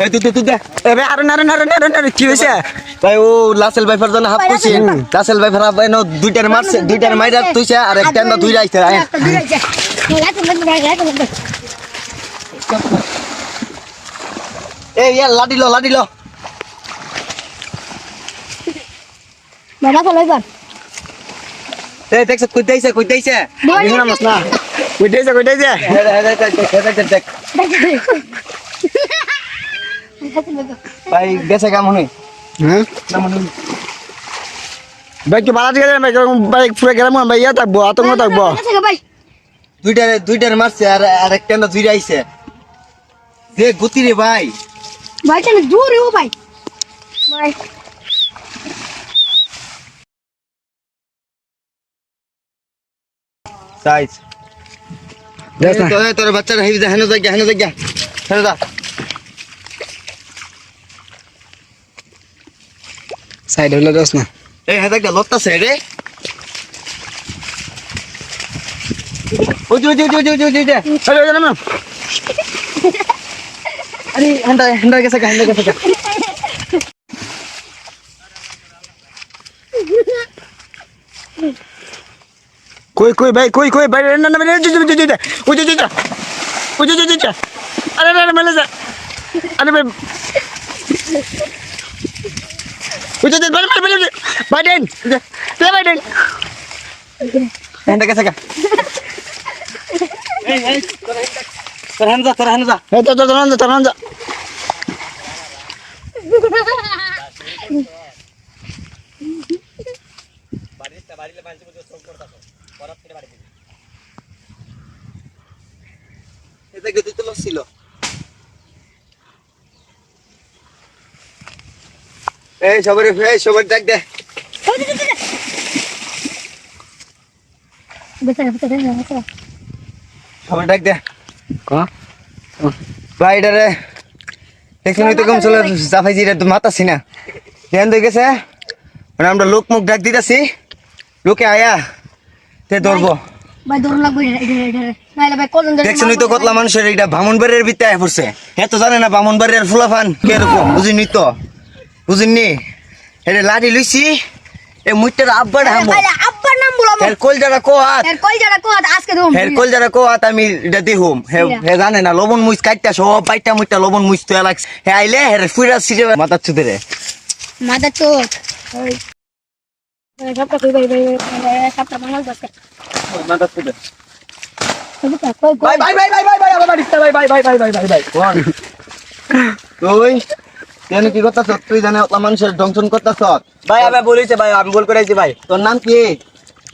এই তুই তুই তুই দে এবে আরে না রে না রে না রে না রে, কি হয়েছে ভাই ও লাসেল ভাইফার জন্য হাফ কইছি লাসেল ভাইফার হাফ বাইনো দুইটার মারছে দুইটার মাইরা তুইছে আর একটা না দুই রাইছে আয় এই ইয়া লাডিলো লাডিলো বাবা চলো এবার এই দেখছ কইতাইছে কইতাইছে না মাছ না কইতেছে কইতেছে ভাই গেছে কেমন হ্যাঁ? ভাই কি বালা দিকে ভাই? ভাই পুরো গেলাম ভাই ইয়া থাকব আতঙ্ক থাকব? ভাই। দুইটার দুইটার মারছে আর আর একটা না দুই রাইছে যে গতি রে ভাই। ভাই চলো দূর ও ভাই? ভাই। সাইজ দেখ না। তোর তোর বাচ্চারা হেবি হেন যা হেন যা হেন যা। সাইড হইলে দোস না এই হেদা একটা লত্তাছে রে ওই ওই ওই ওই ওই যে আরে না আরে হেন্ডা হেন্ডা গেছে গা গেছে ভাই কই কই ভাই না না জু ওই জু ওই জু জু জু আরে আরে মেলে যা আরে ভাই ভাই দেন হেন্ডা গেছে গা। তোর যা যা। ছিল। এই সবার এই সবার ডাক দে। সবার ডাক দে। তো কম চলে জাফাই না। দিয়ে গেছে? মানে আমরা লোক মুখ ডাক দিতেছি। লোকে আয়া, তে ধরবো। কতলা মানুষের এটা বামনবাড়ির ভিতরে আয়া পড়ছে। হে তো জানে না, বামনবাড়ির ফুলাফান কীরকম, বুঝিনি তো? বুঝিনি এটা লাঠি লইছি এ মুইটার আব্বার হামো আব্বার নাম বলো হের কল যারা কো হাত এর কই যারা কো আজকে দম হের কল যারা কো হাত আমি এটা দিহুম হে হে জানে না লবণ মুইস কাটটা সব বাইটা মুইটা লবণ মুইস তো লাগছে হে আইলে হের ফুইরা সিরে মাথা ছুতে রে চোখ ওই সবটা কই ভাই ভাই সবটা মানাল দস্তে মাথা ছুতে সবটা কই ভাই ভাই ভাই ভাই ভাই ভাই আমার বাড়িতে ভাই ভাই ভাই ভাই ভাই ভাই ভাই কোন কি করতাছ? তুই জানে ওতলা মানুষের দংশন করতাছ? ভাই আমি বলেছি ভাই আমি বল করাইছি ভাই। তোর নাম কি?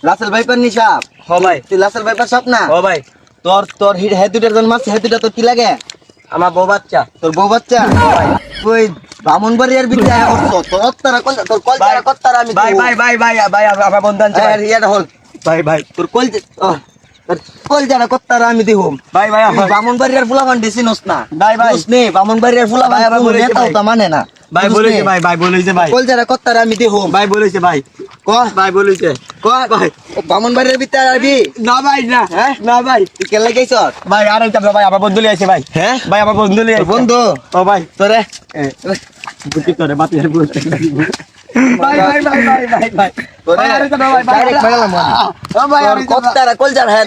লাসেল ভাইপার নিশাব হ ভাই। তুই লাসেল ভাইপার সব না? ও ভাই। তোর তোর হি- হে দুটার জন্ম আছে হে দুটা তোর কি লাগে? আমার বউ বাচ্চা। তোর বউ বাচ্চা? তুই বামন বাড়িয়ার বিদ্যা করছ তোর অত্তারা কল তোর কল যারা কত্তারা আমি ভাই ভাই ভাই ভাই ভাই আমার বন্ধু আনছে ইয়াটা হল। ভাই ভাই। তোর কল যে- আহ, তোর কল যারা কত্তারা আমি দিহুম। ভাই ভাই বামন বাড়িয়ার ফুলাবান দিছি নস না। ভাই, ভাই। নে বামন বাড়িয়ার ফুলাবান ভাই, আবার নেতাও তা মানে না। ভাই বলেছে? ভাই ভাই বলেছে ভাই। কত্তারা আমি দিহুম। ভাই বলেছে ভাই। ক? ভাই বলেছে। ক? ভাই। বামন ভিতরে আরবি না ভাই না। হ্যাঁ? না ভাই। তুই লাগাইছ ভাই আর একটা ভাই আমার বন্ধু লিয়ে আছে ভাই। হ্যাঁ? ভাই আমার বন্ধু লিয়ে তোর বন্ধু? ও ভাই। তোরে? বাতি বলতে ভাই ভাই ভাই ভাই ভাই ভাই কলজার হ্যাঁ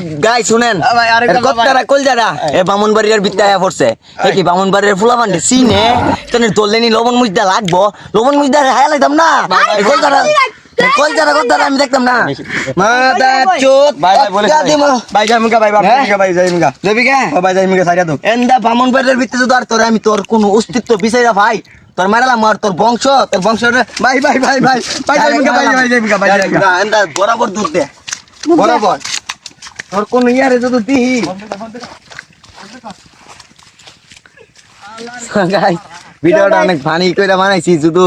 লবণ মুজদা লাগবো। লবণ মুজদা হায়া লাগতাম না। আমি দেখতাম না। মাদা চোত ভাই ভাই বলেছে অক্কা দিমো। ভাই যাই মুগা ভাই? ভাই যাই মুগা যাবি কে? ভাই যাই মুগা সাইডা তো এন্দা বামনবাড়িয়ার ভিতরে তো আর তোর আমি তোর কোনো অস্তিত্ব বিচাইরা ভাই তোর মারালাম আর তোর বংশ তোর বংশ ভাই ভাই ভাই ভাই ভাই ভাই ভাই বরাবর দূর দে বরাবর তোর কোন ইয়ারে দিহি গাই ভিডিওটা অনেক ফানি কইরা বানাইছি শুধু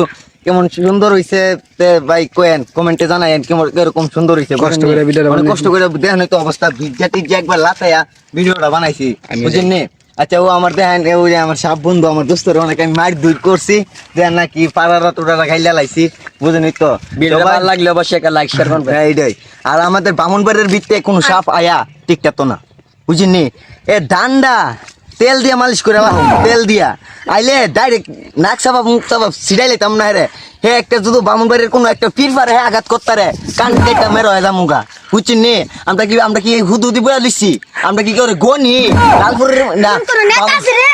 কেমন সুন্দর হইছে তে ভাই কোয়েন কমেন্টে জানায়েন কেমন এরকম সুন্দর হইছে কষ্ট করে ভিডিওটা কষ্ট করে দেখেন তো অবস্থা ভিজা টিজা একবার লাতায়া ভিডিওটা বানাইছি আমি বুঝেন নি আচ্ছা ও আমার দেখেন ও যে আমার সাপ বন্ধু আমার দোস্তর অনেক আমি মার দূর করছি। দেখেন নাকি পাড়ারা টোটারা খাইলা লাইছি বুঝেন তো। ভালো লাগলে অবশ্যই একটা লাইক শেয়ার করবেন। হ্যাঁ, এইটাই। আর আমাদের বামনবাড়ির ভিত্তে কোনো সাপ আয়া ঠিকঠাক তো না বুঝিনি এ ডান্ডা তেল দিয়া মালিশ করে তেল দিয়া। আইলে ডাইরেক্ট নাক সাবাব মুখ সাবাব সিডাই লাইতাম না রে। হে একটা যদি বামুন বাড়ির কোনো একটা পীর পারে হে আঘাত করতে রে কান কেটে মেরো হয়ে যা মুগা বুঝছি নে? আমরা কি আমরা কি হুদু দিব লিখছি আমরা কি করে গনি? লালপুরের না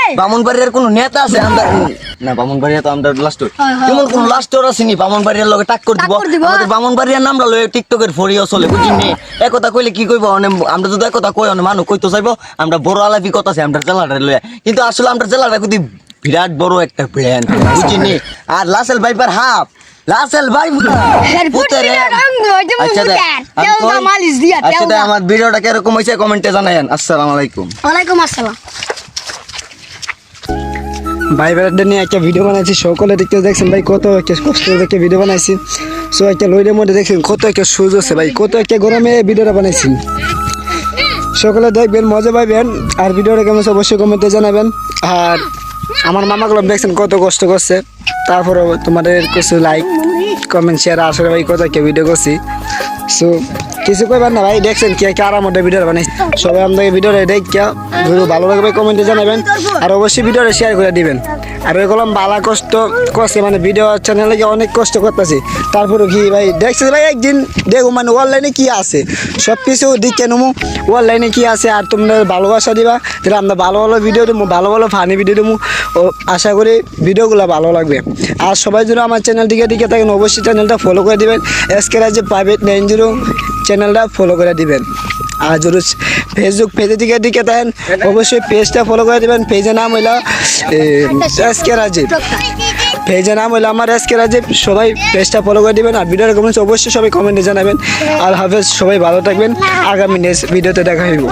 নেতা বামুন বাড়ির কোনো নেতা আছে? আমরা না বামুন বাড়িয়া তো আমরা লাস্ট। কোন লাস্টর আসেনি বামুন বাড়ির লগে টাক্কর দিব। টাক্কর দিব। আমাদের বামুন নামটা লয়ে টিকটকের ফরিও চলে বুঝি নে একথা কইলে কি কইব? অনে আমরা যদি একথা কই অনে মানুষ কইতো চাইব আমরা বড় আলাপি কথা আছে আমরা জেলাটা লয়ে। কিন্তু আসলে আমরা জেলাটা কিন্তু বিরাট বড় একটা প্ল্যান বুঝি নে আর লাসেল ভাইপার হাফ। লাসেল ভাই আচ্ছা আচ্ছা আমার ভিডিওটা কীরকম হয়েছে কমেন্টে জানাইন আসসালামু আলাইকুম। ওয়ালাইকুম আসসালাম। ভাই বেড়াটা নিয়ে একটা ভিডিও বানাইছি। সকলে দেখতে দেখছেন ভাই, কত একটা কষ্ট একটা ভিডিও বানাইছি। সো একটা লইডের মধ্যে দেখছেন কত একটা সুজ আছে ভাই, কত একটা গরমে ভিডিওটা বানাইছি। সকলে দেখবেন, মজা পাইবেন। আর ভিডিওটা কেমন অবশ্যই কমেন্টে জানাবেন। আর আমার মামাগুলো দেখছেন কত কষ্ট করছে। তারপরে তোমাদের কিছু লাইক কমেন্ট শেয়ার আসলে ভাই, কত একটা ভিডিও করছি। সো কিছু কইবেন না ভাই, দেখছেন কে কে আরাম মধ্যে ভিডিও বানাই সবাই আমাদের ভিডিওটা দেখ ভিডিও ভালো লাগবে কমেন্টে জানাবেন। আর অবশ্যই ভিডিওটা শেয়ার করে দিবেন। আর ওই কলম বালা কষ্ট করছে মানে ভিডিও চ্যানেলে গিয়ে অনেক কষ্ট করতেছি। তারপরে কি ভাই দেখছি ভাই, একদিন দেখো মানে অনলাইনে কি আছে? সব কিছু দিকে নেব অনলাইনে কি আছে, আর তোমরা ভালোবাসা দিবা, তাহলে আমরা ভালো ভালো ভিডিও দেবো, ভালো ভালো ফানি ভিডিও দেবো। ও, আশা করি ভিডিওগুলো ভালো লাগবে। আর সবাই যেন আমার চ্যানেলটিকে দিকে থাকেন, অবশ্যই চ্যানেলটা ফলো করে দিবেন। এসকে রাজ্যে প্রাইভেট নাইন জিরো চ্যানেলটা ফলো করে দিবেন। আর ফেসবুক পেজে দিকে দিকে দেন। অবশ্যই পেজটা ফলো করে দেবেন। পেজের নাম হইল এসকে রাজীব পেজের নাম হইল আমার এসকে রাজীব সবাই পেজটা ফলো করে দেবেন। আর ভিডিওর কমেন্টস অবশ্যই সবাই কমেন্টে জানাবেন। আর হাফেজ, সবাই ভালো থাকবেন। আগামী নেক্সট ভিডিওতে দেখা হইব।